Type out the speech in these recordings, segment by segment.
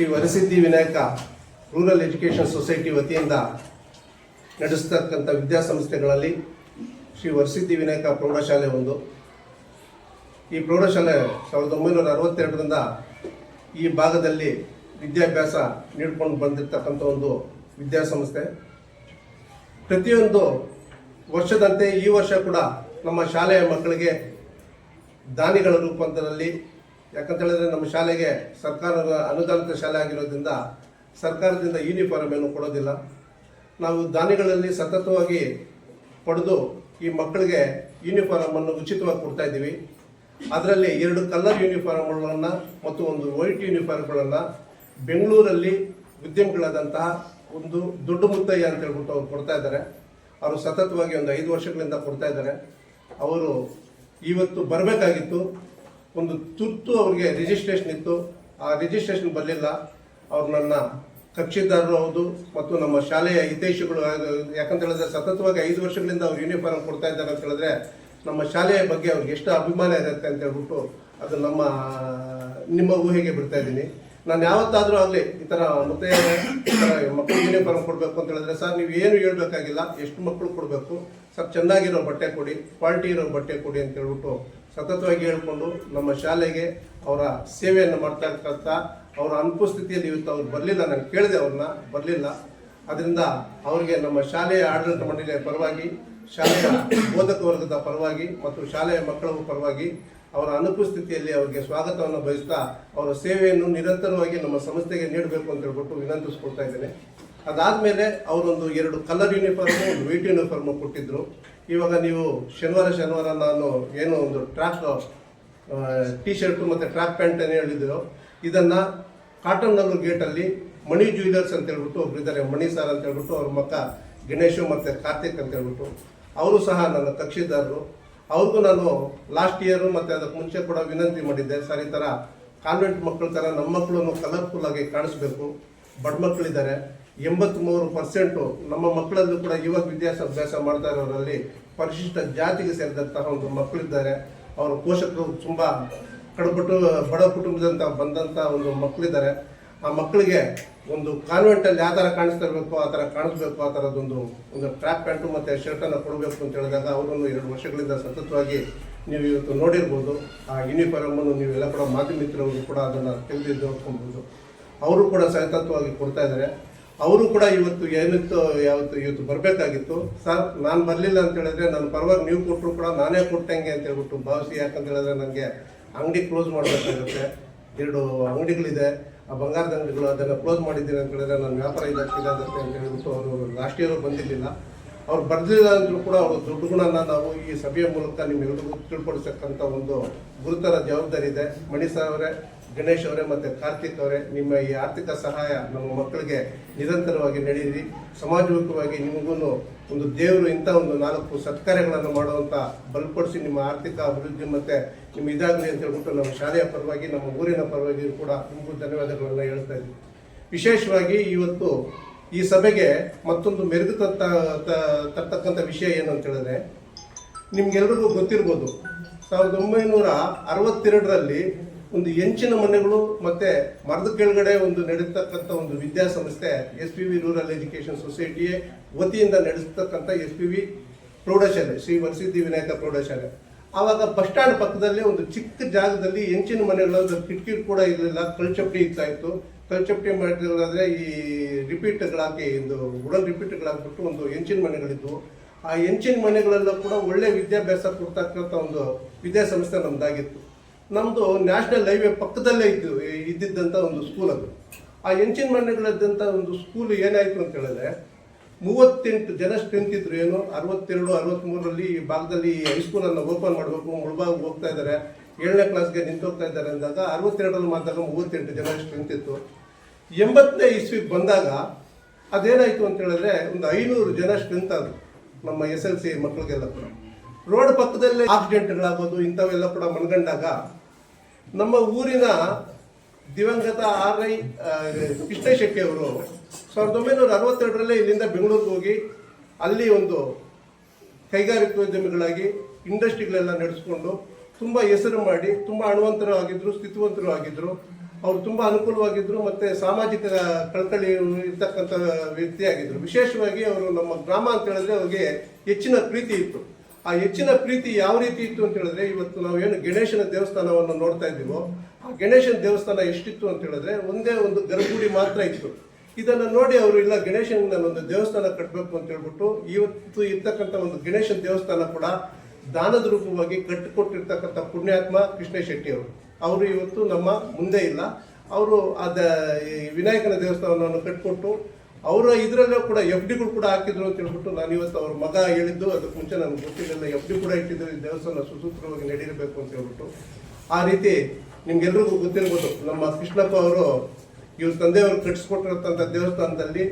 Shri Varasiddhi Vinayaka rural education society ವತಿಯಿಂದ ನಡೆಸ್ತಕ್ಕಂಥ ವಿದ್ಯಾಸಂಸ್ಥೆಗಳಲ್ಲಿ ಶ್ರೀ ವರಸಿದ್ಧಿ ವಿನಾಯಕ ಪ್ರೌಢಶಾಲೆ ಒಂದು. ಈ ಪ್ರೌಢಶಾಲೆ ಸಾವಿರದ ಒಂಬೈನೂರ ಅರವತ್ತೆರಡರಿಂದ ಈ ಭಾಗದಲ್ಲಿ ವಿದ್ಯಾಭ್ಯಾಸ ನೀಡ್ಕೊಂಡು ಬಂದಿರತಕ್ಕಂಥ ಒಂದು ವಿದ್ಯಾಸಂಸ್ಥೆ. ಪ್ರತಿಯೊಂದು ವರ್ಷದಂತೆ ಈ ವರ್ಷ ಕೂಡ ನಮ್ಮ ಶಾಲೆಯ ಮಕ್ಕಳಿಗೆ ದಾನಿಗಳ ರೂಪಾಂತರದಲ್ಲಿ ಯಾಕಂತ ಹೇಳಿದ್ರೆ ನಮ್ಮ ಶಾಲೆಗೆ ಸರ್ಕಾರದ ಅನುದಾನಿತ ಶಾಲೆ ಆಗಿರೋದ್ರಿಂದ ಸರ್ಕಾರದಿಂದ ಯೂನಿಫಾರ್ಮ್ ಏನು ಕೊಡೋದಿಲ್ಲ. ನಾವು ದಾನಿಗಳಲ್ಲಿ ಸತತವಾಗಿ ಪಡೆದು ಈ ಮಕ್ಕಳಿಗೆ ಯೂನಿಫಾರ್ಮ್ ಅನ್ನು ಉಚಿತವಾಗಿ ಕೊಡ್ತಾ ಇದ್ದೀವಿ. ಅದರಲ್ಲಿ ಎರಡು ಕಲರ್ ಯೂನಿಫಾರ್ಮ್ಗಳನ್ನು ಮತ್ತು ಒಂದು ವೈಟ್ ಯೂನಿಫಾರ್ಮ್ಗಳನ್ನು ಬೆಂಗಳೂರಲ್ಲಿ ಉದ್ಯಮಿಗಳಾದಂತಹ ಒಂದು ದೊಡ್ಡ ಮುತ್ತಯ್ಯ ಅಂತ ಹೇಳ್ಬಿಟ್ಟು ಅವ್ರು ಕೊಡ್ತಾ ಇದ್ದಾರೆ. ಅವರು ಸತತವಾಗಿ ಒಂದು ಐದು ವರ್ಷಗಳಿಂದ ಕೊಡ್ತಾ ಇದ್ದಾರೆ. ಅವರು ಇವತ್ತು ಬರಬೇಕಾಗಿತ್ತು. ಒಂದು ತುರ್ತು ಅವರಿಗೆ ರಿಜಿಸ್ಟ್ರೇಷನ್ ಇತ್ತು. ಆ ರಿಜಿಸ್ಟ್ರೇಷನ್ ಬರಲಿಲ್ಲ. ಅವ್ರು ನನ್ನ ಕಕ್ಷಿದಾರರು ಹೌದು ಮತ್ತು ನಮ್ಮ ಶಾಲೆಯ ಹಿತೈಷಿಗಳು ಯಾಕಂತ ಹೇಳಿದ್ರೆ ಸತತವಾಗಿ ಐದು ವರ್ಷಗಳಿಂದ ಅವ್ರು ಯೂನಿಫಾರ್ಮ್ ಕೊಡ್ತಾ ಇದ್ದಾರೆ ಅಂತ ಹೇಳಿದ್ರೆ ನಮ್ಮ ಶಾಲೆಯ ಬಗ್ಗೆ ಅವ್ರಿಗೆ ಎಷ್ಟು ಅಭಿಮಾನ ಇರುತ್ತೆ ಅಂತ ಹೇಳ್ಬಿಟ್ಟು ಅದು ನಮ್ಮ, ನಿಮ್ಮ ಊಹೆಗೆ ಬಿಡ್ತಾ ಇದ್ದೀನಿ. ನಾನು ಯಾವತ್ತಾದರೂ ಆಗಲಿ ಈ ಥರ ಮತ್ತೆ ಮಕ್ಕಳು ಯೂನಿಫಾರ್ಮ್ ಕೊಡಬೇಕು ಅಂತ ಹೇಳಿದ್ರೆ ಸರ್, ನೀವು ಏನು ಹೇಳಬೇಕಾಗಿಲ್ಲ, ಎಷ್ಟು ಮಕ್ಕಳು ಕೊಡಬೇಕು, ಸರ್, ಚೆನ್ನಾಗಿರೋ ಬಟ್ಟೆ ಕೊಡಿ ಕ್ವಾಲಿಟಿ ಇರೋ ಬಟ್ಟೆ ಕೊಡಿ ಅಂತ ಹೇಳ್ಬಿಟ್ಟು ಸತತವಾಗಿ ಹೇಳ್ಕೊಂಡು ನಮ್ಮ ಶಾಲೆಗೆ ಅವರ ಸೇವೆಯನ್ನು ಮಾಡ್ತಾ ಇರ್ತಕ್ಕಂಥ ಅವರ ಅನುಪಸ್ಥಿತಿಯಲ್ಲಿ ಇವತ್ತು ಅವ್ರು ಬರಲಿಲ್ಲ, ನಾನು ಕೇಳಿದೆ ಅವ್ರನ್ನ, ಬರಲಿಲ್ಲ. ಅದರಿಂದ ಅವರಿಗೆ ನಮ್ಮ ಶಾಲೆಯ ಆಡಳಿತ ಮಂಡಳಿಯ ಪರವಾಗಿ, ಶಾಲೆಯ ಬೋಧಕ ವರ್ಗದ ಪರವಾಗಿ ಮತ್ತು ಶಾಲೆಯ ಮಕ್ಕಳ ಪರವಾಗಿ ಅವರ ಅನುಪಸ್ಥಿತಿಯಲ್ಲಿ ಅವರಿಗೆ ಸ್ವಾಗತವನ್ನು ಬಯಸ್ತಾ ಅವರ ಸೇವೆಯನ್ನು ನಿರಂತರವಾಗಿ ನಮ್ಮ ಸಂಸ್ಥೆಗೆ ನೀಡಬೇಕು ಅಂತ ಹೇಳ್ಬಿಟ್ಟು ವಿನಂತಿಸ್ಕೊಳ್ತಾ ಇದ್ದೇನೆ. ಅದಾದಮೇಲೆ ಅವರೊಂದು ಎರಡು ಕಲರ್ ಯೂನಿಫಾರ್ಮು ಒಂದು ವೈಟ್ ಯೂನಿಫಾರ್ಮು ಕೊಟ್ಟಿದ್ದರು ಇವಾಗ ನೀವು ಶನಿವಾರ ಶನಿವಾರ ನಾನು ಏನು ಒಂದು ಟ್ರ್ಯಾಕ್ ಟಿ ಶರ್ಟು ಮತ್ತು ಟ್ರ್ಯಾಕ್ ಪ್ಯಾಂಟ್ ಏನು ಹೇಳಿದ್ರು ಇದನ್ನ ಕಾಟನ್ ನಲ್ಲೂರು ಗೇಟಲ್ಲಿ ಮಣಿ ಜ್ಯುವೆಲರ್ಸ್ ಅಂತ ಹೇಳ್ಬಿಟ್ಟು ಒಬ್ರು ಇದ್ದಾರೆ, ಮಣಿ ಸರ್ ಅಂತ ಹೇಳ್ಬಿಟ್ಟು ಅವ್ರ ಮಕ್ಕ ಗಣೇಶು ಮತ್ತು ಕಾರ್ತಿಕ್ ಅಂತ ಹೇಳ್ಬಿಟ್ಟು, ಅವರು ಸಹ ನನ್ನ ಕಕ್ಷಿದಾರರು. ಅವ್ರಿಗೂ ನಾನು ಲಾಸ್ಟ್ ಇಯರು ಮತ್ತು ಅದಕ್ಕೆ ಮುಂಚೆ ಕೂಡ ವಿನಂತಿ ಮಾಡಿದ್ದೆ ಸರ್ ಈ ಥರ ಕಾನ್ವೆಂಟ್ ಮಕ್ಕಳ ಥರ ನಮ್ಮ ಮಕ್ಕಳನ್ನು ಕಲರ್ಫುಲ್ಲಾಗಿ ಕಾಣಿಸ್ಬೇಕು ಬಡ ಮಕ್ಕಳಿದ್ದಾರೆ ಎಂಬತ್ಮೂರು ಪರ್ಸೆಂಟು ನಮ್ಮ ಮಕ್ಕಳಲ್ಲೂ ಕೂಡ ಯುವಕ ವಿದ್ಯಾಭ್ಯಾಸ ಮಾಡ್ತಾ ಇರೋರಲ್ಲಿ ಪರಿಶಿಷ್ಟ ಜಾತಿಗೆ ಸೇರಿದಂತಹ ಒಂದು ಮಕ್ಕಳಿದ್ದಾರೆ. ಅವರ ಪೋಷಕರು ತುಂಬ ಕಡಪಟ್ಟು, ಬಡ ಕುಟುಂಬದಂತ ಬಂದಂಥ ಒಂದು ಮಕ್ಕಳಿದ್ದಾರೆ. ಆ ಮಕ್ಕಳಿಗೆ ಒಂದು ಕಾನ್ವೆಂಟಲ್ಲಿ ಯಾವ ಥರ ಕಾಣಿಸ್ತಾ ಇರಬೇಕು, ಆ ಥರ ಕಾಣಿಸ್ಬೇಕು, ಆ ಥರದೊಂದು ಒಂದು ಟ್ರ್ಯಾಕ್ ಪ್ಯಾಂಟು ಮತ್ತು ಶರ್ಟನ್ನು ಕೊಡಬೇಕು ಅಂತ ಹೇಳಿದಾಗ ಅವರನ್ನು ಎರಡು ವರ್ಷಗಳಿಂದ ಸತತವಾಗಿ ನೀವು ಇವತ್ತು ನೋಡಿರ್ಬೋದು. ಆ ಯೂನಿಫಾರ್ಮನ್ನು ನೀವೆಲ್ಲ ಕೂಡ ಮಾಧ್ಯಮಿತ್ರವರು ಕೂಡ ಅದನ್ನು ತೆಗೆದಿದ್ದು ಅವರು ಕೂಡ ಸತತವಾಗಿ ಕೊಡ್ತಾ ಇದ್ದಾರೆ. ಅವರು ಕೂಡ ಇವತ್ತು ಏನಿತ್ತು ಯಾವತ್ತು ಇವತ್ತು ಬರಬೇಕಾಗಿತ್ತು. ಸರ್, ನಾನು ಬರಲಿಲ್ಲ ಅಂತ ಹೇಳಿದ್ರೆ ನನ್ನ ಪರವಾಗಿ ನೀವು ಕೊಟ್ಟರು ಕೂಡ ನಾನೇ ಕೊಟ್ಟಂಗೆ ಅಂತ ಹೇಳ್ಬಿಟ್ಟು ಭಾವಿಸಿ, ಯಾಕಂತ ಹೇಳಿದ್ರೆ ನನಗೆ ಅಂಗಡಿ ಕ್ಲೋಸ್ ಮಾಡಬೇಕಾಗುತ್ತೆ. ಎರಡು ಅಂಗಡಿಗಳಿದೆ. ಆ ಬಂಗಾರದ ಅಂಗಡಿಗಳು ಅದನ್ನು ಕ್ಲೋಸ್ ಮಾಡಿದ್ದೀನಿ ಅಂತ ಹೇಳಿದ್ರೆ ನನ್ನ ವ್ಯಾಪಾರ ಇದಾಗುತ್ತೆ ಅಂತ ಹೇಳ್ಬಿಟ್ಟು ಅವರು ಲಾಸ್ಟ್ ಇಯರ್ ಬಂದಿರಲಿಲ್ಲ. ಅವ್ರು ಬರ್ದಿಲ್ಲ ಅಂದರೂ ಕೂಡ ಅವ್ರ ಗುಣನ ನಾವು ಈ ಸಭೆಯ ಮೂಲಕ ನಿಮ್ಮೆಲ್ಲರಿಗೂ ತಿಳ್ಕೊಡ್ಸಕ್ಕಂಥ ಒಂದು ಗುರುತರ ಜವಾಬ್ದಾರಿ ಇದೆ. ಮಣಿ ಅವರೇ ಗಣೇಶ್ ಅವರೇ ಮತ್ತು ಕಾರ್ತಿಕ್ ಅವರೇ, ನಿಮ್ಮ ಈ ಆರ್ಥಿಕ ಸಹಾಯ ನಮ್ಮ ಮಕ್ಕಳಿಗೆ ನಿರಂತರವಾಗಿ ನಡೆಯಿರಿ. ಸಮಾಜಮುಖವಾಗಿ ನಿಮಗೂ ಒಂದು ದೇವರು ಇಂಥ ಒಂದು ನಾಲ್ಕು ಸತ್ಕಾರ್ಯಗಳನ್ನು ಮಾಡುವಂಥ ಬಲಪಡಿಸಿ ನಿಮ್ಮ ಆರ್ಥಿಕ ಅಭಿವೃದ್ಧಿ ಮತ್ತು ನಿಮ್ಮ ಇದಾಗಲಿ ಅಂತ ಹೇಳ್ಬಿಟ್ಟು ನಮ್ಮ ಶಾಲೆಯ ಪರವಾಗಿ, ನಮ್ಮ ಊರಿನ ಪರವಾಗಿ ಕೂಡ ನಿಮಗೂ ಧನ್ಯವಾದಗಳನ್ನು ಹೇಳ್ತಾ ಇದ್ದೀವಿ ವಿಶೇಷವಾಗಿ ಇವತ್ತು ಈ ಸಭೆಗೆ ಮತ್ತೊಂದು ಮೆರುಗು ತತ್ತ ತರ್ತಕ್ಕಂಥ ವಿಷಯ ಏನು ಅಂತ ಹೇಳಿದ್ರೆ, ನಿಮ್ಗೆಲ್ರಿಗೂ ಗೊತ್ತಿರ್ಬೋದು, ಸಾವಿರದ ಒಂಬೈನೂರ ಅರವತ್ತೆರಡರಲ್ಲಿ ಒಂದು ಹೆಂಚಿನ ಮನೆಗಳು ಮತ್ತೆ ಮರದ ಕೆಳಗಡೆ ಒಂದು ನಡೆಸ್ತಕ್ಕಂಥ ಒಂದು ವಿದ್ಯಾಸಂಸ್ಥೆ S P V rural education society ವತಿಯಿಂದ ನಡೆಸ್ತಕ್ಕಂಥ ಎಸ್ ಪಿ ವಿ ಪ್ರೌಢಶಾಲೆ, ಶ್ರೀ ವರಸಿದ್ದಿ ವಿನಾಯಕ ಪ್ರೌಢಶಾಲೆ. ಆವಾಗ ಬಸ್ ಸ್ಟ್ಯಾಂಡ್ ಪಕ್ಕದಲ್ಲಿ ಒಂದು ಚಿಕ್ಕ ಜಾಗದಲ್ಲಿ ಹೆಂಚಿನ ಮನೆಗಳು ಕಿಟಕಿ ಕೂಡ ಇರಲಿಲ್ಲ ಕಳ್ಚಪ್ಟಿ ಇರ್ತಾ ಇತ್ತು. ಮಾಡಿರೋದಾದ್ರೆ ಈ ರಿಪೀಟ್ಗಳಾಕಿ ಒಂದು ಉಡನ್ ರಿಪೀಟ್ಗಳಾಕ್ಬಿಟ್ಟು ಒಂದು ಹೆಂಚಿನ ಮನೆಗಳಿದ್ವು. ಆ ಹೆಂಚಿನ ಮನೆಗಳೆಲ್ಲ ಕೂಡ ಒಳ್ಳೆ ವಿದ್ಯಾಭ್ಯಾಸ ಕೊಡ್ತಕ್ಕಂಥ ಒಂದು ವಿದ್ಯಾಸಂಸ್ಥೆ ನಮ್ದಾಗಿತ್ತು. ನಮ್ಮದು ನ್ಯಾಷನಲ್ ಹೈವೇ ಪಕ್ಕದಲ್ಲೇ ಇದ್ದು ಇದ್ದಿದ್ದಂಥ ಒಂದು ಸ್ಕೂಲ್ ಅದು. ಆ ಎಂಚಿನ ಮನೆಗಳಿದ್ದಂಥ ಒಂದು ಸ್ಕೂಲ್ ಏನಾಯಿತು ಅಂತ ಹೇಳಿದ್ರೆ, ಮೂವತ್ತೆಂಟು ಜನ ಸ್ಟ್ರೆಂತ್ ಇದ್ರು ಏನು, ಅರವತ್ತೆರಡು ಅರವತ್ತ್ಮೂರರಲ್ಲಿ ಈ ಭಾಗದಲ್ಲಿ ಹೈಸ್ಕೂಲನ್ನು ಓಪನ್ ಮಾಡಬೇಕು, ಮುಳ್ಬಾಗ್ ಹೋಗ್ತಾ ಇದ್ದಾರೆ ಏಳನೇ ಕ್ಲಾಸ್ಗೆ ನಿಂತೋಗ್ತಾ ಇದ್ದಾರೆ ಅಂದಾಗ ಅರವತ್ತೆರಡರಲ್ಲಿ ಮಾತಾಗ ಮೂವತ್ತೆಂಟು ಜನ ಸ್ಟ್ರೆಂತ್ ಇತ್ತು. ಎಂಬತ್ತನೇ ಇಸ್ವಿಗೆ ಬಂದಾಗ ಅದೇನಾಯಿತು ಅಂತ ಹೇಳಿದ್ರೆ ಒಂದು ಐನೂರು ಜನ ಸ್ಟ್ರೆಂತ್ ಅದು ನಮ್ಮ ಎಸ್ ಎಲ್ ಸಿ ಮಕ್ಕಳಿಗೆಲ್ಲ ಕೂಡ. ರೋಡ್ ಪಕ್ಕದಲ್ಲೇ ಆಕ್ಸಿಡೆಂಟ್ಗಳಾಗೋದು ಇಂಥವೆಲ್ಲ ಕೂಡ ಮನ್ಗಂಡಾಗ ನಮ್ಮ ಊರಿನ ದಿವಂಗತ ಆರ್ ಐ ಕೃಷ್ಣ ಶೆಟ್ಟಿ ಅವರು ಸಾವಿರದ ಒಂಬೈನೂರ ಅರವತ್ತೆರಡರಲ್ಲೇ ಇಲ್ಲಿಂದ ಬೆಂಗಳೂರಿಗೆ ಹೋಗಿ ಅಲ್ಲಿ ಒಂದು ಕೈಗಾರಿಕೋದ್ಯಮಿಗಳಾಗಿ ಇಂಡಸ್ಟ್ರಿಗಳೆಲ್ಲ ನಡೆಸ್ಕೊಂಡು ತುಂಬ ಹೆಸರು ಮಾಡಿ, ತುಂಬ ಹಣವಂತರು ಆಗಿದ್ರು ಸ್ಥಿತಿವಂತರು ಆಗಿದ್ರು ಅವರು ತುಂಬ ಅನುಕೂಲವಾಗಿದ್ರು ಮತ್ತೆ ಸಾಮಾಜಿಕ ಕಳಕಳಿ ಇರ್ತಕ್ಕಂಥ ವ್ಯಕ್ತಿಯಾಗಿದ್ದರು ವಿಶೇಷವಾಗಿ ಅವರು ನಮ್ಮ ಗ್ರಾಮ ಅಂತ ಹೇಳಿದ್ರೆ ಅವ್ರಿಗೆ ಹೆಚ್ಚಿನ ಪ್ರೀತಿ ಇತ್ತು. ಆ ಹೆಚ್ಚಿನ ಪ್ರೀತಿ ಯಾವ ರೀತಿ ಇತ್ತು ಅಂತ ಹೇಳಿದ್ರೆ, ಇವತ್ತು ನಾವು ಏನು ಗಣೇಶನ ದೇವಸ್ಥಾನವನ್ನು ನೋಡ್ತಾ ಇದ್ದೀವೋ, ಆ ಗಣೇಶನ ದೇವಸ್ಥಾನ ಎಷ್ಟಿತ್ತು ಅಂತ ಹೇಳಿದ್ರೆ, ಒಂದೇ ಒಂದು ಗರ್ಭಗುಡಿ ಮಾತ್ರ ಇತ್ತು. ಇದನ್ನ ನೋಡಿ ಅವರು, ಇಲ್ಲ ಗಣೇಶನ ಒಂದು ದೇವಸ್ಥಾನ ಕಟ್ಟಬೇಕು ಅಂತ ಹೇಳ್ಬಿಟ್ಟು, ಇವತ್ತು ಇರ್ತಕ್ಕಂಥ ಒಂದು ಗಣೇಶನ ದೇವಸ್ಥಾನ ಕೂಡ ದಾನದ ರೂಪವಾಗಿ ಕಟ್ಟಿಕೊಟ್ಟಿರ್ತಕ್ಕಂಥ ಪುಣ್ಯಾತ್ಮ ಕೃಷ್ಣ ಶೆಟ್ಟಿ ಅವರು. ಅವರು ಇವತ್ತು ನಮ್ಮ ಮುಂದೆ ಇಲ್ಲ. ಅವರು ಅದ ವಿನಾಯಕನ ದೇವಸ್ಥಾನವನ್ನು ಕಟ್ಟಿಕೊಟ್ಟು ಅವರ ಇದರಲ್ಲೂ ಕೂಡ ಎಫ್ ಡಿಗಳು ಕೂಡ ಹಾಕಿದ್ರು ಅಂತ ಹೇಳ್ಬಿಟ್ಟು ನಾನು ಇವತ್ತು ಅವ್ರ ಮಗ ಹೇಳಿದ್ದು, ಅದಕ್ಕೆ ಮುಂಚೆ ನನಗೆ ಗೊತ್ತಿರಲಿಲ್ಲ ಎಫ್ ಡಿ ಕೂಡ ಇಟ್ಟಿದ್ದು ಈ ದೇವಸ್ಥಾನ ಸುಸೂತ್ರವಾಗಿ ನಡೀರಬೇಕು ಅಂತ ಹೇಳ್ಬಿಟ್ಟು. ಆ ರೀತಿ ನಿಮ್ಗೆಲ್ರಿಗೂ ಗೊತ್ತಿರ್ಬೋದು, ನಮ್ಮ ಕೃಷ್ಣಪ್ಪ ಅವರು ಇವ್ರ ತಂದೆಯವರು ಕಟ್ಟಿಸ್ಕೊಟ್ಟಿರೋಂಥ ದೇವಸ್ಥಾನದಲ್ಲಿ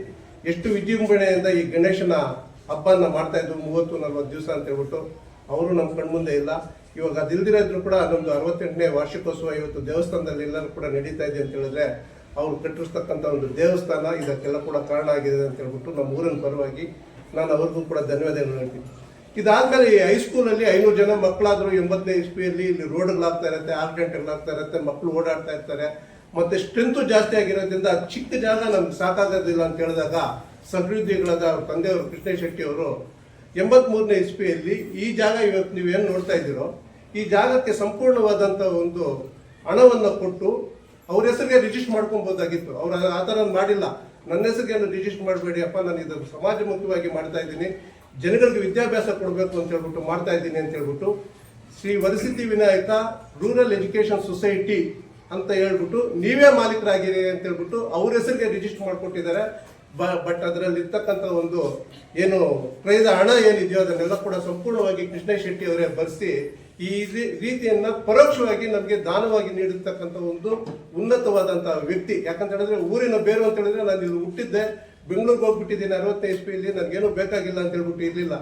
ಎಷ್ಟು ವಿಜೃಂಭಣೆಯಿಂದ ಈ ಗಣೇಶನ ಹಬ್ಬನ ಮಾಡ್ತಾ ಇದ್ರು, ಮೂವತ್ತು, ನಲ್ವತ್ತು ದಿವಸ ಅಂತ ಹೇಳ್ಬಿಟ್ಟು. ಅವರು ನಮ್ಮ ಕಣ್ಮುಂದೆ ಇಲ್ಲ. ಇವಾಗ ಅದಿಲ್ದಿರೋದ್ರು ಕೂಡ ನಮ್ದು ಅರವತ್ತೆಂಟನೇ ವಾರ್ಷಿಕೋತ್ಸವ ಇವತ್ತು ದೇವಸ್ಥಾನದಲ್ಲಿ ಎಲ್ಲರೂ ಕೂಡ ನಡೀತಾ ಇದೆ ಅಂತ ಹೇಳಿದ್ರೆ ಅವ್ರು ಕಟ್ಟಿಸ್ತಕ್ಕಂಥ ಒಂದು ದೇವಸ್ಥಾನ, ಇದಕ್ಕೆಲ್ಲ ಕೂಡ ಕಾರಣ ಆಗಿದೆ ಅಂತ ಹೇಳ್ಬಿಟ್ಟು ನಮ್ಮ ಊರಿನ ಪರವಾಗಿ ನಾನು ಅವ್ರಿಗೂ ಕೂಡ ಧನ್ಯವಾದಗಳು ಹೇಳ್ತೀನಿ. ಇದಾದ್ಮೇಲೆ ಈ ಹೈಸ್ಕೂಲಲ್ಲಿ ಐನೂರು ಜನ ಮಕ್ಕಳಾದರೂ ಎಂಬತ್ತನೇ ಇಸ್ವಿಯಲ್ಲಿ ಇಲ್ಲಿ ರೋಡ್ಗಳಾಗ್ತಾ ಇರುತ್ತೆ ಆಕ್ಸಿಡೆಂಟ್ಗಳಾಗ್ತಾ ಇರುತ್ತೆ ಮಕ್ಕಳು ಓಡಾಡ್ತಾ ಇರ್ತಾರೆ. ಮತ್ತೆ ಸ್ಟ್ರೆಂತು ಜಾಸ್ತಿ ಆಗಿರೋದ್ರಿಂದ ಚಿಕ್ಕ ಜಾಗ ನಮ್ಗೆ ಸಾಕಾಗೋದಿಲ್ಲ ಅಂತ ಹೇಳಿದಾಗ ಸಮೃದ್ಧಿಗಳಾದ ಅವ್ರ ತಂದೆಯವರು ಕೃಷ್ಣ ಶೆಟ್ಟಿ ಅವರು ಎಂಬತ್ಮೂರನೇ ಇಸ್ವಿಯಲ್ಲಿ ಈ ಜಾಗ ಇವತ್ತು ನೀವೇನು ನೋಡ್ತಾ ಇದ್ದೀರೋ, ಈ ಜಾಗಕ್ಕೆ ಸಂಪೂರ್ಣವಾದಂಥ ಒಂದು ಹಣವನ್ನು ಕೊಟ್ಟು ಅವ್ರ ಹೆಸರಿಗೆ ರಿಜಿಸ್ಟರ್ ಮಾಡ್ಕೊಬೋದಾಗಿತ್ತು ಅವ್ರು ಆ ಥರ ಮಾಡಿಲ್ಲ. ನನ್ನ ಹೆಸರಿಗೆ ರಿಜಿಸ್ಟರ್ ಮಾಡಬೇಡಿ ಅಪ್ಪ, ನಾನು ಇದು ಸಮಾಜಮುಖವಾಗಿ ಮಾಡ್ತಾ ಇದ್ದೀನಿ. ಜನಗಳಿಗೆ ವಿದ್ಯಾಭ್ಯಾಸ ಕೊಡಬೇಕು ಅಂತ ಹೇಳ್ಬಿಟ್ಟು ಮಾಡ್ತಾ ಇದ್ದೀನಿ ಅಂತ ಹೇಳ್ಬಿಟ್ಟು Shri Varasiddhi Vinayaka rural education society ಅಂತ ಹೇಳ್ಬಿಟ್ಟು ನೀವೇ ಮಾಲೀಕರಾಗಿರಿ ಅಂತ ಹೇಳ್ಬಿಟ್ಟು ಅವ್ರ ಹೆಸರಿಗೆ ರಿಜಿಸ್ಟರ್ ಮಾಡಿಕೊಟ್ಟಿದ್ದಾರೆ. ಬಟ್ ಅದರಲ್ಲಿ ಇರ್ತಕ್ಕಂಥ ಒಂದು ಏನು ಪ್ರೈದ ಹಣ ಏನಿದೆಯೋ ಅದನ್ನೆಲ್ಲ ಕೂಡ ಸಂಪೂರ್ಣವಾಗಿ ಕೃಷ್ಣ ಶೆಟ್ಟಿ ಅವರೇ ಬರೆಸಿ ಈ ರೀತಿಯನ್ನ ಪರೋಕ್ಷವಾಗಿ ನಮಗೆ ದಾನವಾಗಿ ನೀಡಿರ್ತಕ್ಕಂಥ ಒಂದು ಉನ್ನತವಾದಂತ ವ್ಯಕ್ತಿ. ಯಾಕಂತ ಹೇಳಿದ್ರೆ ಊರಿನ ಬೇರು ಅಂತ ಹೇಳಿದ್ರೆ ನಾನು ಇಲ್ಲಿ ಹುಟ್ಟಿದ್ದೆ. ಬೆಂಗಳೂರಿಗೆ ಹೋಗ್ಬಿಟ್ಟಿದ್ದೀನಿ. ಅರವತ್ತನೇ ಇಸ್ವಿಯಲ್ಲಿ ನನಗೇನು ಬೇಕಾಗಿಲ್ಲ ಅಂತ ಹೇಳ್ಬಿಟ್ಟು ಇರಲಿಲ್ಲ.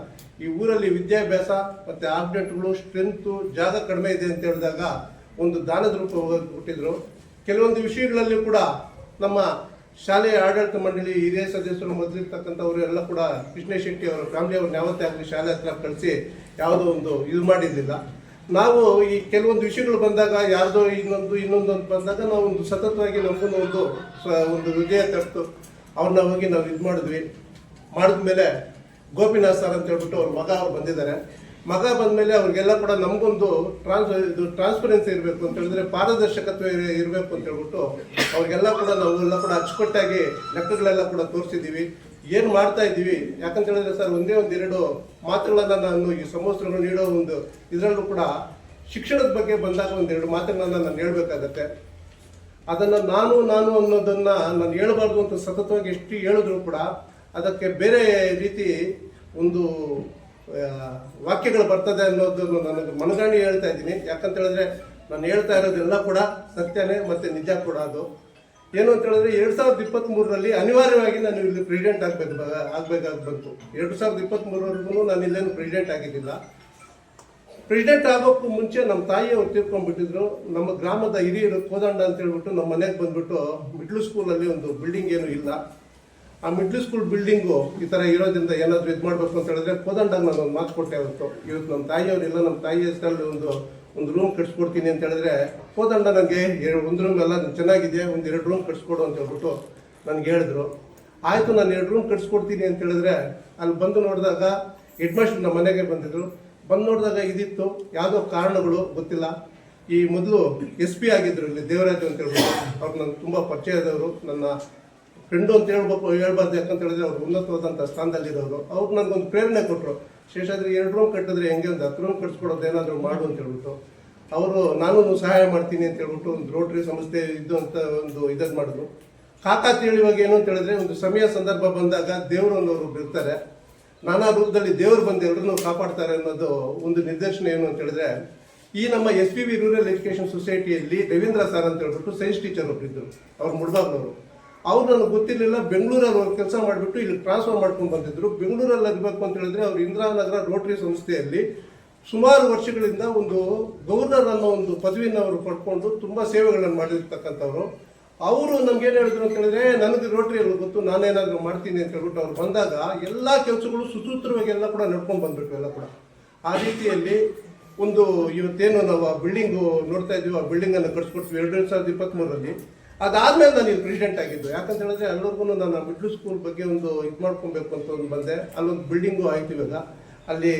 ಈ ಊರಲ್ಲಿ ವಿದ್ಯಾಭ್ಯಾಸ ಮತ್ತೆ ಆಬ್ಜೆಕ್ಟ್ಗಳು ಸ್ಟ್ರೆಂತು ಜಾಗ ಕಡಿಮೆ ಇದೆ ಅಂತ ಹೇಳಿದಾಗ ಒಂದು ದಾನದ ರೂಪ ಹುಟ್ಟಿದ್ರು. ಕೆಲವೊಂದು ವಿಷಯಗಳಲ್ಲಿ ಕೂಡ ನಮ್ಮ ಶಾಲೆಯ ಆಡಳಿತ ಮಂಡಳಿ, ಹಿರಿಯ ಸದಸ್ಯರು ಮೊದಲಿರ್ತಕ್ಕಂಥವ್ರು ಎಲ್ಲ ಕೂಡ ಕೃಷ್ಣ ಶೆಟ್ಟಿ ಅವರ ಫ್ಯಾಮಿಲಿ ಅವ್ರನ್ನ ಯಾವತ್ತೇ ಆಗಲಿ ಶಾಲೆ ಹತ್ರ ಕಳಿಸಿ ಯಾವುದೋ ಒಂದು ಇದು ಮಾಡಿರಲಿಲ್ಲ. ನಾವು ಈ ಕೆಲವೊಂದು ವಿಷಯಗಳು ಬಂದಾಗ, ಯಾರ್ದೋ ಇನ್ನೊಂದು ಇನ್ನೊಂದು ಅಂತ ಬಂದಾಗ ನಾವು ಒಂದು ಸತತವಾಗಿ ನಮಗೂ ಒಂದು ಒಂದು ವಿಜಯ ತರ್ತು ಅವ್ರನ್ನ ಹೋಗಿ ನಾವು ಇದು ಮಾಡಿದ್ವಿ. ಮಾಡಿದ್ಮೇಲೆ ಗೋಪಿನಾಥ್ ಸರ್ ಅಂತ ಹೇಳ್ಬಿಟ್ಟು ಅವ್ರ ಮಗ ಅವ್ರು ಬಂದಿದ್ದಾರೆ. ಮಗ ಬಂದಮೇಲೆ ಅವ್ರಿಗೆಲ್ಲ ಕೂಡ ನಮಗೊಂದು ಟ್ರಾನ್ಸ್, ಇದು ಟ್ರಾನ್ಸ್ಪರೆನ್ಸಿ ಇರಬೇಕು ಅಂತ ಹೇಳಿದ್ರೆ ಪಾರದರ್ಶಕತ್ವ ಇರಬೇಕು ಅಂತ ಹೇಳ್ಬಿಟ್ಟು ಅವ್ರಿಗೆಲ್ಲ ಕೂಡ ನಾವು ಎಲ್ಲ ಕೂಡ ಅಚ್ಚುಕಟ್ಟಾಗಿ ಲೆಕ್ಕಗಳೆಲ್ಲ ಕೂಡ ತೋರಿಸಿದ್ದೀವಿ. ಏನು ಮಾಡ್ತಾ ಇದ್ದೀವಿ? ಯಾಕಂತ ಹೇಳಿದ್ರೆ ಸರ್, ಒಂದೇ ಒಂದು ಎರಡು ಮಾತುಗಳನ್ನ ನಾನು ಈ ಸಮವಸ್ತ್ರಗಳು ನೀಡೋ ಒಂದು ಇದರಲ್ಲೂ ಕೂಡ ಶಿಕ್ಷಣದ ಬಗ್ಗೆ ಬಂದಾಗ ಒಂದೆರಡು ಮಾತುಗಳನ್ನ ನಾನು ಹೇಳ್ಬೇಕಾಗತ್ತೆ. ಅದನ್ನ ನಾನು ನಾನು ಅನ್ನೋದನ್ನ ನಾನು ಹೇಳಬಾರ್ದು ಅಂತ ಸತತವಾಗಿ ಎಷ್ಟು ಹೇಳಿದ್ರು ಕೂಡ ಅದಕ್ಕೆ ಬೇರೆ ರೀತಿ ಒಂದು ವಾಕ್ಯಗಳು ಬರ್ತದೆ ಅನ್ನೋದನ್ನು ನನಗೆ ಮನಗಾಣಿ ಹೇಳ್ತಾ ಇದ್ದೀನಿ. ಯಾಕಂತ ಹೇಳಿದ್ರೆ ನಾನು ಹೇಳ್ತಾ ಇರೋದೆಲ್ಲ ಕೂಡ ಸತ್ಯನೇ ಮತ್ತೆ ನಿಜ ಕೂಡ ಅದು. ಏನು ಅಂತ ಹೇಳಿದ್ರೆ ಎರಡ್ ಸಾವಿರದ ಇಪ್ಪತ್ತ್ ಮೂರರಲ್ಲಿ ಅನಿವಾರ್ಯವಾಗಿ ನಾನು ಇಲ್ಲಿ ಪ್ರೆಸಿಡೆಂಟ್ ಆಗ್ಬೇಕು ಆಗ್ಬೇಕಾಗಿ ಬಂತು ಎರಡ್ ಸಾವಿರದ ಇಪ್ಪತ್ತ್ ಮೂರವರೆಗೂ ನಾನು ಇಲ್ಲೇನು ಪ್ರೆಸಿಡೆಂಟ್ ಆಗಿದ್ದಿಲ್ಲ. ಪ್ರೆಸಿಡೆಂಟ್ ಆಗೋಕ್ಕೂ ಮುಂಚೆ ನಮ್ಮ ತಾಯಿಯವರು ತೀರ್ಕೊಂಡ್ಬಿಟ್ಟಿದ್ರು. ನಮ್ಮ ಗ್ರಾಮದ ಹಿರಿಯರು ಕೋದಂಡ ಅಂತ ಹೇಳ್ಬಿಟ್ಟು ನಮ್ಮ ಮನೆಗೆ ಬಂದ್ಬಿಟ್ಟು ಮಿಡ್ಲ್ ಸ್ಕೂಲಲ್ಲಿ ಒಂದು ಬಿಲ್ಡಿಂಗ್ ಏನು ಇಲ್ಲ. ಆ ಮಿಡ್ಲ್ ಸ್ಕೂಲ್ ಬಿಲ್ಡಿಂಗು ಈ ಥರ ಇರೋದ್ರಿಂದ ಏನಾದರೂ ಇದು ಮಾಡಬೇಕು ಅಂತ ಹೇಳಿದ್ರೆ ಕೋದಂಡಾಗ ನಾನು ಒಂದು ಮಾತು ಕೊಟ್ಟೆ ಅವತ್ತು ಇವತ್ತು ನಮ್ಮ ತಾಯಿಯವರಿಲ್ಲ ನಮ್ಮ ತಾಯಿ ಹೆಸರಲ್ಲಿ ಒಂದು ಒಂದು ರೂಮ್ ಕಟ್ಸ್ಕೊಡ್ತೀನಿ ಅಂತ ಹೇಳಿದ್ರೆ ಹೋದಂಡ ನನಗೆ ಒಂದು ರೂಮ್ ಎಲ್ಲ ಚೆನ್ನಾಗಿದೆ, ಒಂದು ಎರಡು ರೂಮ್ ಕಟ್ಸ್ಕೊಡು ಅಂತ ಹೇಳ್ಬಿಟ್ಟು ನನಗೆ ಹೇಳಿದ್ರು. ಆಯಿತು, ನಾನು ಎರಡು ರೂಮ್ ಕಟ್ಸ್ಕೊಡ್ತೀನಿ ಅಂತ ಹೇಳಿದ್ರೆ, ಅಲ್ಲಿ ಬಂದು ನೋಡಿದಾಗ ಹೆಡ್ ಮಾಸ್ಟರ್ ನಮ್ಮ ಮನೆಗೆ ಬಂದಿದ್ರು. ಬಂದು ನೋಡಿದಾಗ ಇದಿತ್ತು. ಯಾವುದೋ ಕಾರಣಗಳು ಗೊತ್ತಿಲ್ಲ. ಈ ಮೊದಲು ಎಸ್ ಪಿ ಆಗಿದ್ರು ಇಲ್ಲಿ ದೇವರಾಜ್ ಅಂತ ಹೇಳ್ಬಿಟ್ಟು. ಅವ್ರು ನನ್ನ ತುಂಬ ಪರಿಚಯದವರು ನನ್ನ ಫ್ರೆಂಡು ಅಂತ ಹೇಳ್ಬೇಕು ಹೇಳ್ಬಾರ್ದು ಯಾಕಂತ ಹೇಳಿದ್ರೆ, ಅವ್ರು ಉನ್ನತವಾದಂಥ ಸ್ಥಾನದಲ್ಲಿರೋರು ಅವ್ರು ನನಗೊಂದು ಪ್ರೇರಣೆ ಕೊಟ್ಟರು ಶೇಷಾದ್ರಿ ಎರಡು ರೂಮ್ ಕಟ್ಟಿದ್ರೆ ಹೆಂಗೆ ಒಂದು ಹತ್ತು ರೂಮ್ ಕಟ್ಸ್ಕೊಡೋದು, ಏನಾದರೂ ಮಾಡು ಅಂತ ಹೇಳ್ಬಿಟ್ಟು ಅವರು ನಾನು ಸಹಾಯ ಮಾಡ್ತೀನಿ ಅಂತ ಹೇಳ್ಬಿಟ್ಟು ಒಂದು ರೋಟ್ರಿ ಸಂಸ್ಥೆ ಇದ್ದು ಅಂತ ಒಂದು ಇದನ್ನು ಮಾಡಿದ್ರು. ಕಾಕಾ ತಿಳಿಯುವಾಗ ಏನು ಅಂತ ಹೇಳಿದ್ರೆ, ಒಂದು ಸಮಯ ಸಂದರ್ಭ ಬಂದಾಗ ದೇವರು ಅನ್ನೋರು ಬಿಡ್ತಾರೆ ನಾನಾ ರೂಪದಲ್ಲಿ ದೇವರು ಬಂದು ಎಲ್ಲರನ್ನೂ ಕಾಪಾಡ್ತಾರೆ ಅನ್ನೋದು ಒಂದು ನಿದರ್ಶನ ಏನು ಅಂತ ಹೇಳಿದ್ರೆ, ಈ ನಮ್ಮ S P V rural education ಸೊಸೈಟಿಯಲ್ಲಿ Ravindra sir ಅಂತ ಹೇಳ್ಬಿಟ್ಟು ಸೈನ್ಸ್ ಟೀಚರ್ ಒಬ್ಬರಿದ್ದರು ಅವ್ರು ಮುಡ್ಬಾಗ್ನವರು ಅವ್ರು ನನಗೆ ಗೊತ್ತಿರಲಿಲ್ಲ ಬೆಂಗಳೂರಲ್ಲಿ ಒಂದು ಕೆಲಸ ಮಾಡಿಬಿಟ್ಟು ಇಲ್ಲಿ ಟ್ರಾನ್ಸ್ಫರ್ ಮಾಡ್ಕೊಂಡು ಬಂದಿದ್ರು. ಬೆಂಗಳೂರಲ್ಲಿ ಆಗಬೇಕು ಅಂತ ಹೇಳಿದ್ರೆ ಅವ್ರು ಇಂದಿರಾನಗರ ರೋಟರಿ ಸಂಸ್ಥೆಯಲ್ಲಿ ಸುಮಾರು ವರ್ಷಗಳಿಂದ ಒಂದು ಗವರ್ನರ್ ಅನ್ನೋ ಒಂದು ಪದವಿನ ಅವರು ಪಡ್ಕೊಂಡು ತುಂಬ ಸೇವೆಗಳನ್ನು ಮಾಡಿರ್ತಕ್ಕಂಥವ್ರು. ಅವರು ನಮ್ಗೇನು ಹೇಳಿದ್ರು ಅಂತ ಹೇಳಿದ್ರೆ, ನನಗೆ ರೋಟರಿಯಲ್ಲಿ ಗೊತ್ತು, ನಾನೇನಾದರೂ ಮಾಡ್ತೀನಿ ಅಂತ ಹೇಳ್ಬಿಟ್ಟು ಅವ್ರು ಬಂದಾಗ ಎಲ್ಲ ಕೆಲಸಗಳು ಸುಸೂತ್ರವಾಗಿ ಎಲ್ಲ ಕೂಡ ನಡ್ಕೊಂಡು ಬಂದ್ಬಿಟ್ಟು ಎಲ್ಲ ಕೂಡ. ಆ ರೀತಿಯಲ್ಲಿ ಒಂದು ಇವತ್ತೇನು ನಾವು ಆ ಬಿಲ್ಡಿಂಗು ನೋಡ್ತಾ ಇದ್ದೀವಿ, ಆ ಬಿಲ್ಡಿಂಗನ್ನು ಕಟ್ಸ್ಕೊಡ್ತೀವಿ. ಎರಡು ಸಾವಿರದ ಇಪ್ಪತ್ತ್ಮೂರರಲ್ಲಿ ಅದಾದ್ಮೇಲೆ ನಾನು ಇಲ್ಲಿ ಪ್ರೆಸಿಡೆಂಟ್ ಆಗಿದ್ದು. ಯಾಕಂತ ಹೇಳಿದ್ರೆ ಎಲ್ಲರಿಗೂ ನಾನು ಮಿಡ್ಲ್ ಸ್ಕೂಲ್ ಬಗ್ಗೆ ಒಂದು ಇದು ಮಾಡ್ಕೊಬೇಕು ಅಂತ ಒಂದು ಬಂದೆ. ಅಲ್ಲೊಂದು ಬಿಲ್ಡಿಂಗು ಆಯ್ತು ಇವಾಗ. ಅಲ್ಲಿ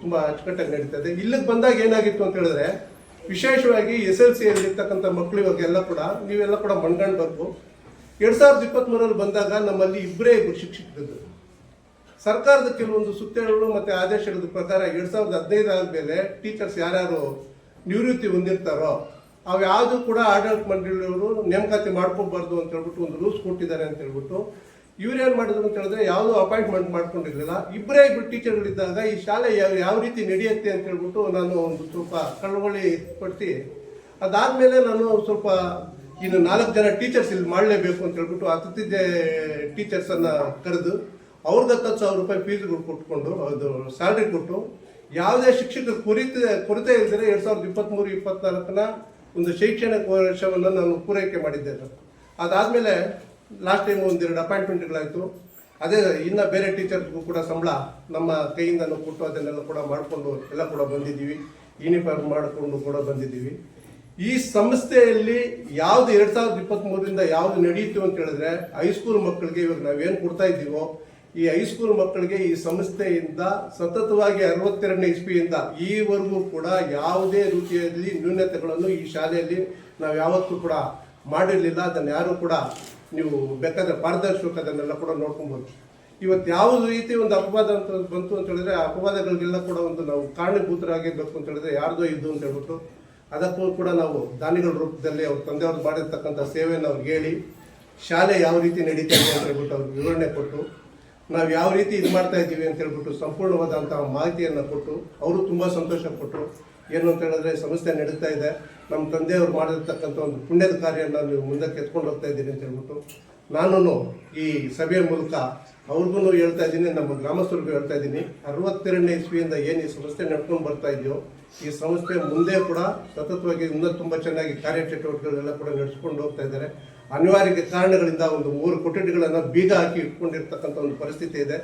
ತುಂಬ ಅಚ್ಚುಕಟ್ಟಾಗಿ ನಡೀತದೆ ಇಲ್ಲಿಗೆ ಬಂದಾಗ ಏನಾಗಿತ್ತು ಅಂತ ಹೇಳಿದ್ರೆ, ವಿಶೇಷವಾಗಿ ಎಸ್ ಎಲ್ ಸಿ ಇರ್ತಕ್ಕಂಥ ಮಕ್ಕಳು ಇವಾಗ ಎಲ್ಲ ಕೂಡ, ನೀವೆಲ್ಲ ಕೂಡ ಮಣ್ಗಾಣ್ಬೇಕು ಎರಡು ಸಾವಿರದ ಇಪ್ಪತ್ತ್ಮೂರಲ್ಲಿ ಬಂದಾಗ ನಮ್ಮಲ್ಲಿ ಇಬ್ಬರೇ ಇಬ್ಬರು ಶಿಕ್ಷಕರಿದ್ದರು ಸರ್ಕಾರದ ಕೆಲವೊಂದು ಸುತ್ತೇಳು ಮತ್ತು ಆದೇಶಗಳ ಪ್ರಕಾರ ಎರಡು ಸಾವಿರದ ಹದಿನೈದು ಆದಮೇಲೆ ಟೀಚರ್ಸ್ ಯಾರ್ಯಾರು ನಿವೃತ್ತಿ ಹೊಂದಿರ್ತಾರೋ ಯಾವುದು ಕೂಡ ಆಡಳಿತ ಮಂಡಳಿಯವರು ನೇಮಕಾತಿ ಮಾಡ್ಕೋಬಾರ್ದು ಅಂತ ಹೇಳ್ಬಿಟ್ಟು ಒಂದು ರೂಲ್ಸ್ ಕೊಟ್ಟಿದ್ದಾರೆ ಅಂತ ಹೇಳ್ಬಿಟ್ಟು ಇವ್ರು ಏನು ಮಾಡಿದ್ರು ಅಂತ ಹೇಳಿದ್ರೆ ಯಾವುದು ಅಪಾಯಿಂಟ್ಮೆಂಟ್ ಮಾಡ್ಕೊಂಡಿರಲಿಲ್ಲ. ಇಬ್ಬರೇ ಇಬ್ಬರು ಟೀಚರ್ಗಳಿದ್ದಾಗ ಈ ಶಾಲೆ ಯಾವ ಯಾವ ರೀತಿ ನಡೆಯುತ್ತೆ ಅಂತ ಹೇಳ್ಬಿಟ್ಟು ನಾನು ಒಂದು ಸ್ವಲ್ಪ ಕಳವಳಿ ಪಡ್ತಿ ಅದಾದಮೇಲೆ ನಾನು ಸ್ವಲ್ಪ ಇನ್ನು ನಾಲ್ಕು ಜನ ಟೀಚರ್ಸ್ ಇಲ್ಲಿ ಮಾಡಲೇಬೇಕು ಅಂತ ಹೇಳ್ಬಿಟ್ಟು ಅತಿಥಿ ಟೀಚರ್ಸನ್ನು ಕರೆದು ಅವ್ರದ್ದು ಹತ್ತು ಸಾವಿರ ರೂಪಾಯಿ ಫೀಸ್ಗಳು ಕೊಟ್ಕೊಂಡು ಅದು ಸ್ಯಾಲ್ರಿ ಕೊಟ್ಟು, ಯಾವುದೇ ಶಿಕ್ಷಕರು ಕೊರಿತ, ಕೊರತೆ ಇಲ್ಲದೆ ಎರಡು ಸಾವಿರದ ಇಪ್ಪತ್ತ್ಮೂರು ಇಪ್ಪತ್ನಾಲ್ಕನ ಒಂದು ಶೈಕ್ಷಣಿಕ ವರ್ಷವನ್ನು ನಾನು ಪೂರೈಕೆ ಮಾಡಿದ್ದೇನೆ. ಅದಾದಮೇಲೆ ಲಾಸ್ಟ್ ಟೈಮ್ ಒಂದೆರಡು ಅಪಾಯಿಂಟ್ಮೆಂಟ್ಗಳಾಯಿತು ಅದೇ ಇನ್ನು ಬೇರೆ ಟೀಚರ್ಸ್ಗೂ ಕೂಡ ಸಂಬಳ ನಮ್ಮ ಕೈಯಿಂದನೂ ಕೊಟ್ಟು ಅದನ್ನೆಲ್ಲ ಕೂಡ ಮಾಡಿಕೊಂಡು ಎಲ್ಲ ಕೂಡ ಬಂದಿದ್ದೀವಿ. ಯೂನಿಫಾರ್ಮ್ ಮಾಡಿಕೊಂಡು ಕೂಡ ಬಂದಿದ್ದೀವಿ. ಈ ಸಂಸ್ಥೆಯಲ್ಲಿ ಯಾವ್ದು ಎರಡು ಸಾವಿರದ ಇಪ್ಪತ್ತ್ ಮೂರರಿಂದ ಯಾವ್ದು ನಡೆಯಿತು ಅಂತ ಹೇಳಿದ್ರೆ ಹೈಸ್ಕೂಲ್ ಮಕ್ಕಳಿಗೆ ಇವಾಗ ನಾವೇನು ಕೊಡ್ತಾ ಇದ್ದೀವೋ ಈ ಹೈಸ್ಕೂಲ್ ಮಕ್ಕಳಿಗೆ ಈ ಸಂಸ್ಥೆಯಿಂದ ಸತತವಾಗಿ ಅರವತ್ತೆರಡನೇ ಇಸ್ವಿಯಿಂದ ಈವರೆಗೂ ಕೂಡ ಯಾವುದೇ ರೀತಿಯಲ್ಲಿ ನ್ಯೂನತೆಗಳನ್ನು ಈ ಶಾಲೆಯಲ್ಲಿ ನಾವು ಯಾವತ್ತೂ ಕೂಡ ಮಾಡಿರಲಿಲ್ಲ. ಅದನ್ನು ಯಾರು ಕೂಡ ನೀವು ಬೇಕಾದ್ರೆ ಪಾರದರ್ಶಕದನ್ನೆಲ್ಲ ಕೂಡ ನೋಡ್ಕೊಬೋದು. ಇವತ್ತು ಯಾವ ರೀತಿ ಒಂದು ಅಪವಾದ ಅಂತ ಬಂತು ಅಂತ ಹೇಳಿದ್ರೆ ಆ ಅಪವಾದಗಳಿಗೆಲ್ಲ ಕೂಡ ಒಂದು ನಾವು ಕಾರಣಭೂತರಾಗಿರ್ಬೇಕು ಅಂತ ಹೇಳಿದ್ರೆ ಯಾರ್ದೋ ಇದ್ದು ಅಂತ ಹೇಳ್ಬಿಟ್ಟು ಅದಕ್ಕೂ ಕೂಡ ನಾವು ದಾನಿಗಳ ರೂಪದಲ್ಲಿ ಅವ್ರ ತಂದೆಯವ್ರು ಮಾಡಿರ್ತಕ್ಕಂಥ ಸೇವೆಯನ್ನು ಅವ್ರಿಗೆ ಹೇಳಿ ಶಾಲೆ ಯಾವ ರೀತಿ ನಡೀತಾ ಇದೆ ಅಂತ ಹೇಳ್ಬಿಟ್ಟು ಅವ್ರಿಗೆ ವಿವರಣೆ ಕೊಟ್ಟು ನಾವು ಯಾವ ರೀತಿ ಇದು ಮಾಡ್ತಾ ಇದ್ದೀವಿ ಅಂತ ಹೇಳ್ಬಿಟ್ಟು ಸಂಪೂರ್ಣವಾದಂತಹ ಮಾಹಿತಿಯನ್ನು ಕೊಟ್ಟು ಅವರು ತುಂಬ ಸಂತೋಷ ಪಟ್ಟರು ಏನು ಅಂತ ಹೇಳಿದ್ರೆ ಸಂಸ್ಥೆ ನಡೀತಾ ಇದೆ. ನಮ್ಮ ತಂದೆಯವರು ಮಾಡಿರ್ತಕ್ಕಂಥ ಒಂದು ಪುಣ್ಯದ ಕಾರ್ಯನ ನೀವು ಮುಂದಕ್ಕೆ ಎತ್ಕೊಂಡು ಹೋಗ್ತಾ ಇದ್ದೀನಿ ಅಂತ ಹೇಳ್ಬಿಟ್ಟು ನಾನು ಈ ಸಭೆಯ ಮೂಲಕ ಅವ್ರಿಗೂ ಹೇಳ್ತಾ ಇದ್ದೀನಿ, ನಮ್ಮ ಗ್ರಾಮಸ್ಥರಿಗೂ ಹೇಳ್ತಾ ಇದ್ದೀನಿ. ಅರವತ್ತೆರಡನೇ ಇಸ್ವಿಯಿಂದ ಏನು ಈ ಸಂಸ್ಥೆ ನಡ್ಕೊಂಡು ಬರ್ತಾ ಇದೆಯೋ ಈ ಸಂಸ್ಥೆ ಮುಂದೆ ಕೂಡ ಸತತವಾಗಿ ಇನ್ನೂ ತುಂಬ ಚೆನ್ನಾಗಿ ಕಾರ್ಯಚಟುವಟಿಕೆಗಳೆಲ್ಲ ಕೂಡ ನಡೆಸ್ಕೊಂಡು ಹೋಗ್ತಾ ಇದ್ದಾರೆ. ಅನಿವಾರ್ಯ ಕಾರಣಗಳಿಂದ ಒಂದು ಮೂರು ಕೊಠಡಿಗಳನ್ನು ಬೀಗ ಹಾಕಿ ಇಟ್ಕೊಂಡಿರ್ತಕ್ಕಂಥ ಒಂದು ಪರಿಸ್ಥಿತಿ ಇದೆ.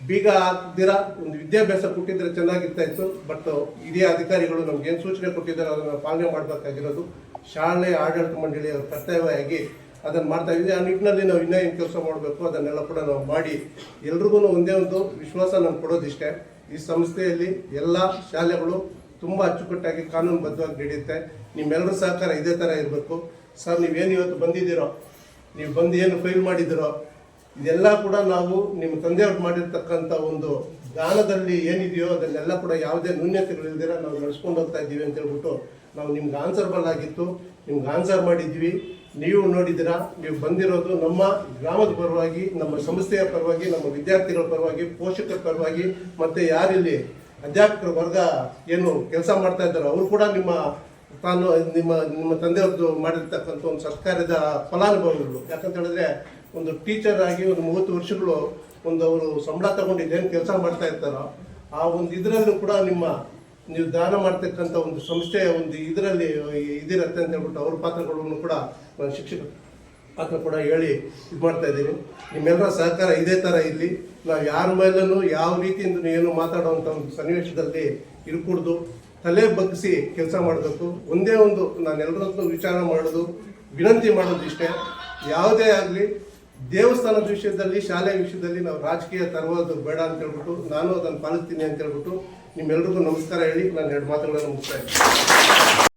ಬೀಗ ಹಾಕ್ದಿರ ಒಂದು ವಿದ್ಯಾಭ್ಯಾಸ ಕೊಟ್ಟಿದ್ರೆ ಚೆನ್ನಾಗಿರ್ತಾ ಇತ್ತು. ಬಟ್ ಹಿರಿಯ ಅಧಿಕಾರಿಗಳು ನಮ್ಗೆ ಏನು ಸೂಚನೆ ಕೊಟ್ಟಿದ್ದಾರೆ ಅದನ್ನು ಪಾಲನೆ ಮಾಡಬೇಕಾಗಿರೋದು. ಶಾಲೆ, ಆಡಳಿತ ಮಂಡಳಿಯ ಕರ್ತವ್ಯವಾಗಿ ಅದನ್ನು ಮಾಡ್ತಾ ಇದ್ದೀವಿ. ಆ ನಿಟ್ಟಿನಲ್ಲಿ ನಾವು ಇನ್ನೂ ಏನು ಕೆಲಸ ಮಾಡಬೇಕು ಅದನ್ನೆಲ್ಲ ಕೂಡ ನಾವು ಮಾಡಿ ಎಲ್ರಿಗೂ ಒಂದೇ ಒಂದು ವಿಶ್ವಾಸ ನಾನು ಕೊಡೋದಿಷ್ಟೇ. ಈ ಸಂಸ್ಥೆಯಲ್ಲಿ ಎಲ್ಲ ಶಾಲೆಗಳು ತುಂಬ ಅಚ್ಚುಕಟ್ಟಾಗಿ ಕಾನೂನುಬದ್ಧವಾಗಿ ನಡೆಯುತ್ತೆ. ನಿಮ್ಮೆಲ್ಲರ ಸಹಕಾರ ಇದೇ ಥರ ಇರಬೇಕು. ಸರ್, ನೀವೇನು ಇವತ್ತು ಬಂದಿದ್ದೀರೋ, ನೀವು ಬಂದು ಏನು ಫೈಲ್ ಮಾಡಿದ್ದೀರೋ, ಇದೆಲ್ಲ ಕೂಡ ನಾವು ನಿಮ್ಮ ತಂದೆಯವ್ರು ಮಾಡಿರ್ತಕ್ಕಂಥ ಒಂದು ದಾನದಲ್ಲಿ ಏನಿದೆಯೋ ಅದನ್ನೆಲ್ಲ ಕೂಡ ಯಾವುದೇ ನ್ಯೂನ್ಯತೆಗಳಿಲ್ದಿರ ನಾವು ನಡೆಸ್ಕೊಂಡು ಹೋಗ್ತಾ ಇದ್ದೀವಿ ಅಂತ ಹೇಳ್ಬಿಟ್ಟು ನಾವು ನಿಮ್ಗೆ ಆನ್ಸರ್ಬಲ್ ಆಗಿತ್ತು. ನಿಮ್ಗೆ ಆನ್ಸರ್ ಮಾಡಿದ್ವಿ ನೀವು ನೋಡಿದ್ದೀರಾ, ನೀವು ಬಂದಿರೋದು ನಮ್ಮ ಗ್ರಾಮದ ಪರವಾಗಿ, ನಮ್ಮ ಸಂಸ್ಥೆಯ ಪರವಾಗಿ, ನಮ್ಮ ವಿದ್ಯಾರ್ಥಿಗಳ ಪರವಾಗಿ, ಪೋಷಕರ ಪರವಾಗಿ, ಮತ್ತೆ ಯಾರಿಲ್ಲಿ ಅಧ್ಯಾಪಕರ ವರ್ಗ ಏನು ಕೆಲಸ ಮಾಡ್ತಾ ಇದ್ದಾರೋ, ಅವರು ಕೂಡ ನಿಮ್ಮ ತಾನು, ನಿಮ್ಮ ನಿಮ್ಮ ತಂದೆಯವ್ರದ್ದು ಮಾಡಿರ್ತಕ್ಕಂಥ ಒಂದು ಸರ್ಕಾರದ ಫಲಾನುಭವಿಗಳು. ಯಾಕಂತ ಹೇಳಿದ್ರೆ, ಒಂದು ಟೀಚರ್ ಆಗಿ ಒಂದು ಮೂವತ್ತು ವರ್ಷಗಳು ಒಂದು ಅವರು ಸಂಬಳ ತಗೊಂಡಿದ್ದು ಏನು ಕೆಲಸ ಮಾಡ್ತಾ ಇರ್ತಾರೋ, ಆ ಒಂದು ಇದರಲ್ಲೂ ಕೂಡ ನಿಮ್ಮ, ನೀವು ದಾನ ಮಾಡ್ತಕ್ಕಂಥ ಒಂದು ಸಂಸ್ಥೆಯ ಒಂದು ಇದರಲ್ಲಿ ಇದಿರತ್ತೆ ಅಂತ ಹೇಳ್ಬಿಟ್ಟು ಅವ್ರ ಪಾತ್ರಗಳನ್ನು ಕೂಡ ಶಿಕ್ಷಕ ಪಾತ್ರ ಕೂಡ ಹೇಳಿ ಇದು ಮಾಡ್ತಾ ಇದ್ದೀನಿ ನಿಮ್ಮೆಲ್ಲರ ಸಹಕಾರ ಇದೇ ಥರ ಇರಲಿ. ನಾವು ಯಾರ ಮೇಲೂ ಯಾವ ರೀತಿಯಿಂದ ಏನು ಮಾತಾಡುವಂಥ ಒಂದು ಸನ್ನಿವೇಶದಲ್ಲಿ ಇರ್ಕೂಡ್ದು. ತಲೆ ಬಗ್ಗಿಸಿ ಕೆಲಸ ಮಾಡಬೇಕು. ಒಂದೇ ಒಂದು ನಾನು ಎಲ್ಲರತ್ರ ವಿಚಾರ ಮಾಡೋದು, ವಿನಂತಿ ಮಾಡೋದು ಇಷ್ಟೇ. ಯಾವುದೇ ಆಗಲಿ, ದೇವಸ್ಥಾನದ ವಿಷಯದಲ್ಲಿ ಶಾಲೆ ವಿಷಯದಲ್ಲಿ ನಾವು ರಾಜಕೀಯ ತರುವುದು ಬೇಡ ಅಂತ ಹೇಳ್ಬಿಟ್ಟು, ನಾನು ಅದನ್ನು ಪಾಲಿಸ್ತೀನಿ ಅಂತ ಹೇಳ್ಬಿಟ್ಟು ನಿಮ್ಮೆಲ್ರಿಗೂ ನಮಸ್ಕಾರ ಹೇಳಿ ನಾನು ಎರಡು ಮಾತುಗಳನ್ನು ಮುಗಿಸ್ತಾ ಇದ್ದೀನಿ.